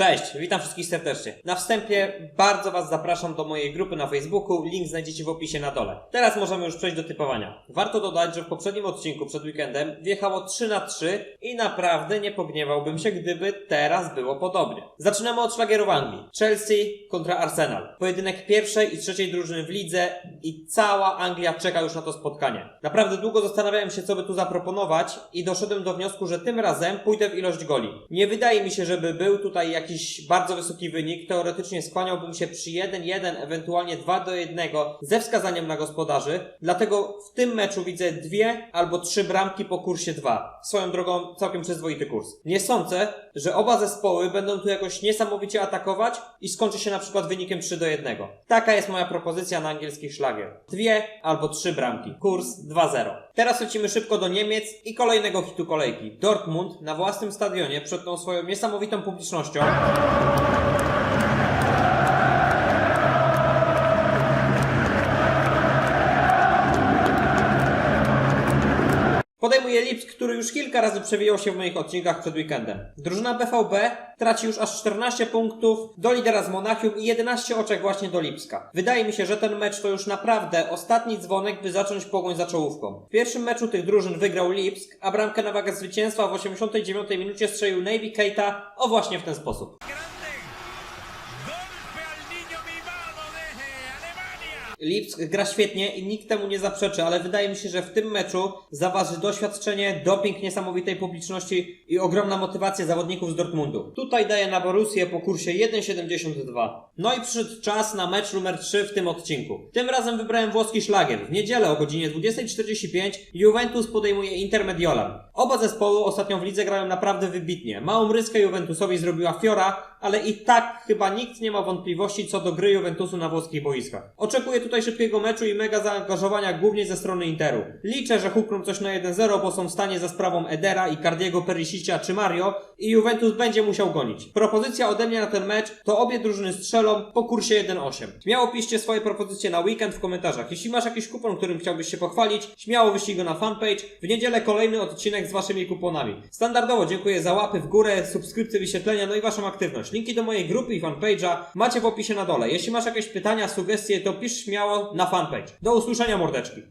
Cześć, witam wszystkich serdecznie. Na wstępie bardzo Was zapraszam do mojej grupy na Facebooku, link znajdziecie w opisie na dole. Teraz możemy już przejść do typowania. Warto dodać, że w poprzednim odcinku przed weekendem wjechało 3 na 3 i naprawdę nie pogniewałbym się, gdyby teraz było podobnie. Zaczynamy od szlagierów Anglii. Chelsea kontra Arsenal. Pojedynek pierwszej i trzeciej drużyny w lidze i cała Anglia czeka już na to spotkanie. Naprawdę długo zastanawiałem się, co by tu zaproponować i doszedłem do wniosku, że tym razem pójdę w ilość goli. Nie wydaje mi się, żeby był tutaj jakiś bardzo wysoki wynik. Teoretycznie skłaniałbym się przy 1-1, ewentualnie 2 do 1 ze wskazaniem na gospodarzy. Dlatego w tym meczu widzę dwie albo trzy bramki po kursie 2. Swoją drogą całkiem przyzwoity kurs. Nie sądzę, że oba zespoły będą tu jakoś niesamowicie atakować i skończy się na przykład wynikiem 3 do 1. Taka jest moja propozycja na angielski szlagier. Dwie albo trzy bramki. Kurs 2-0. Teraz lecimy szybko do Niemiec i kolejnego hitu kolejki. Dortmund na własnym stadionie przed tą swoją niesamowitą publicznością ハハハハ! Podejmuje Lipsk, który już kilka razy przewijał się w moich odcinkach przed weekendem. Drużyna BVB traci już aż 14 punktów do lidera z Monachium i 11 oczek właśnie do Lipska. Wydaje mi się, że ten mecz to już naprawdę ostatni dzwonek, by zacząć pogoń za czołówką. W pierwszym meczu tych drużyn wygrał Lipsk, a bramkę na wagę zwycięstwa w 89 minucie strzelił Navy Keita o właśnie w ten sposób. Lipsk gra świetnie i nikt temu nie zaprzeczy, ale wydaje mi się, że w tym meczu zaważy doświadczenie, doping niesamowitej publiczności i ogromna motywacja zawodników z Dortmundu. Tutaj daję na Borussię po kursie 1,72. No i przyszedł czas na mecz numer 3 w tym odcinku. Tym razem wybrałem włoski szlagier. W niedzielę o godzinie 20.45 Juventus podejmuje Inter Mediolan. Oba zespoły ostatnio w lidze grają naprawdę wybitnie. Małą ryskę Juventusowi zrobiła Fiora, ale i tak chyba nikt nie ma wątpliwości co do gry Juventusu na włoskich boiskach. Oczekuję tutaj szybkiego meczu i mega zaangażowania głównie ze strony Interu. Liczę, że hukną coś na 1-0, bo są w stanie za sprawą Edera i Cardiego Perisicia czy Mario i Juventus będzie musiał gonić. Propozycja ode mnie na ten mecz to obie drużyny strzelą po kursie 1-8. Śmiało piszcie swoje propozycje na weekend w komentarzach. Jeśli masz jakiś kupon, którym chciałbyś się pochwalić, śmiało wyślij go na fanpage. W niedzielę kolejny odcinek z waszymi kuponami. Standardowo dziękuję za łapy w górę, subskrypcje, wyświetlenia, no i waszą aktywność. Linki do mojej grupy i fanpage'a macie w opisie na dole. Jeśli masz jakieś pytania, sugestie, to pisz śmiało na fanpage. Do usłyszenia mordeczki.